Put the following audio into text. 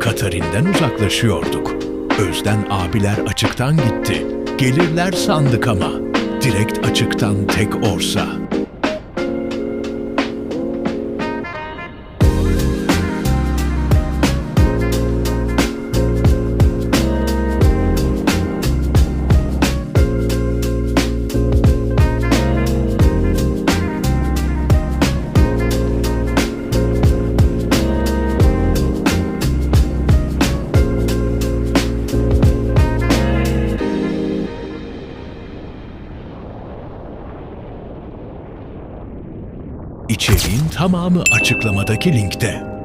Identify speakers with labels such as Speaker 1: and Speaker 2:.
Speaker 1: Katarin'den uzaklaşıyorduk. Özden abiler açıktan gitti. Gelirler sandık ama. Direkt açıktan tek orsa. İçeriğin tamamı açıklamadaki linkte.